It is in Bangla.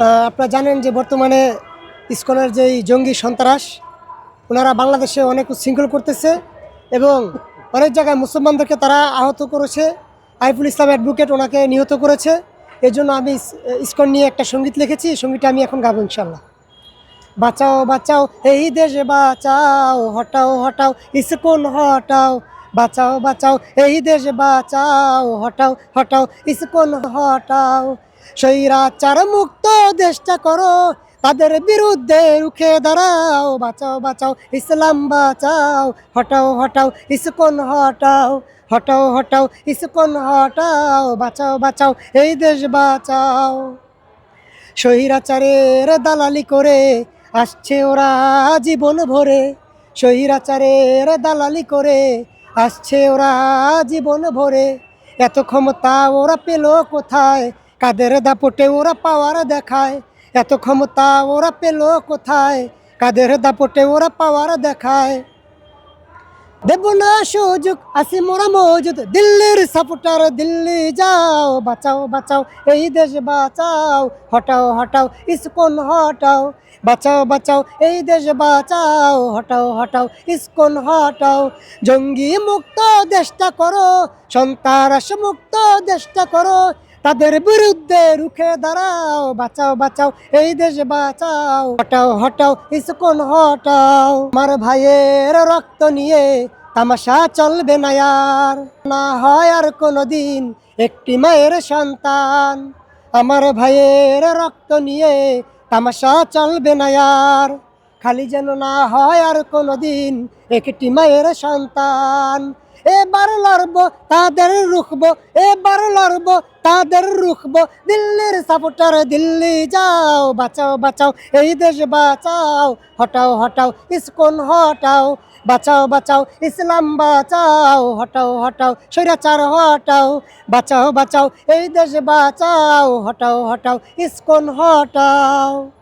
আপনারা জানেন যে বর্তমানে ইসকনের যেই জঙ্গি সন্ত্রাস, ওনারা বাংলাদেশে অনেক উচ্ছৃঙ্খল করতেছে এবং অনেক জায়গায় মুসলমানদেরকে তারা আহত করেছে। আইফুল ইসলাম অ্যাডভোকেট ওনাকে নিহত করেছে। এই জন্য আমি ইস- ইসকন নিয়ে একটা সংগীত লিখেছি, এই সঙ্গীতটা আমি এখন গাবো ইনশাল্লাহ বাঁচাও বাঁচাও, এই দেশ বাঁচাও, হটাও হটাও, ইসকন হটাও। বাঁচাও বাঁচাও, এই দেশ বাঁচাও, হটাও হটাও, ইসকন হটাও। স্বৈরাচার মুক্ত দেশটা করো। তাদের বিরুদ্ধে রুখে দাঁড়াও, বাঁচাও বাঁচাও, ইসলাম বাঁচাও, হটাও হটাও, ইসকন হটাও হটাও হটাও, ইসকন হটাও, বাঁচাও বাঁচাও, এই দেশ বাঁচাও। স্বৈরাচারের দালালি করে আসছে ওরা জীবন ভরে। সহিরাচারের দালালি করে আসছে ওরা জীবন ভরে। এত ক্ষমতা ওরা পেল কোথায়? কাদের দাপটে ওরা পাওয়ার দেখায়? এত ক্ষমতা ওরা পেল কোথায়? কাদের দাপটে ওরা পাওয়ার দেখায়? দেব না সুযোগ, আসি মোরা মজুদ। দিল্লির সাপোর্টার দিল্লি যাও, বাঁচাও বাঁচাও, এই দেশ বাঁচাও, হটাও হটাও, ইসকন হটাও, বাঁচাও বাঁচাও, এই দেশ বাঁচাও, হটাও হটাও, ইসকন হটাও। জঙ্গি মুক্ত দেশটা করো, সন্তারাস মুক্ত দেশটা করো তাদের বিরুদ্ধে রুখে দাঁড়াও, বাঁচাও বাঁচাও, এই দেশ বাঁচাও, হটাও হটাও, ইসকন হটাও। আমার ভাইয়ের রক্ত নিয়ে তামাশা চলবে না আর, না হয় আর কোনোদিন একটি মায়ের সন্তান। আমার ভাইয়ের রক্ত নিয়ে তামাশা চলবে না আর, খালি যেন না হয় আর কোনোদিন একটি মায়ের সন্তান। এবার লড়ব, তাদের রুখব, এবার লড়ব, তাদের রুখব। দিল্লির সাপোর্টার দিল্লি যাও, বাঁচাও বাঁচাও, এই দেশ বাঁচাও, হটাও হটাও, ইসকন হটাও, বাঁচাও বাঁচাও, ইসলাম বাঁচাও, হটাও হটাও, স্বৈরাচার হটাও, বাঁচাও বাঁচাও, এই দেশ বাঁচাও, হটাও হটাও, ইসকন হটাও।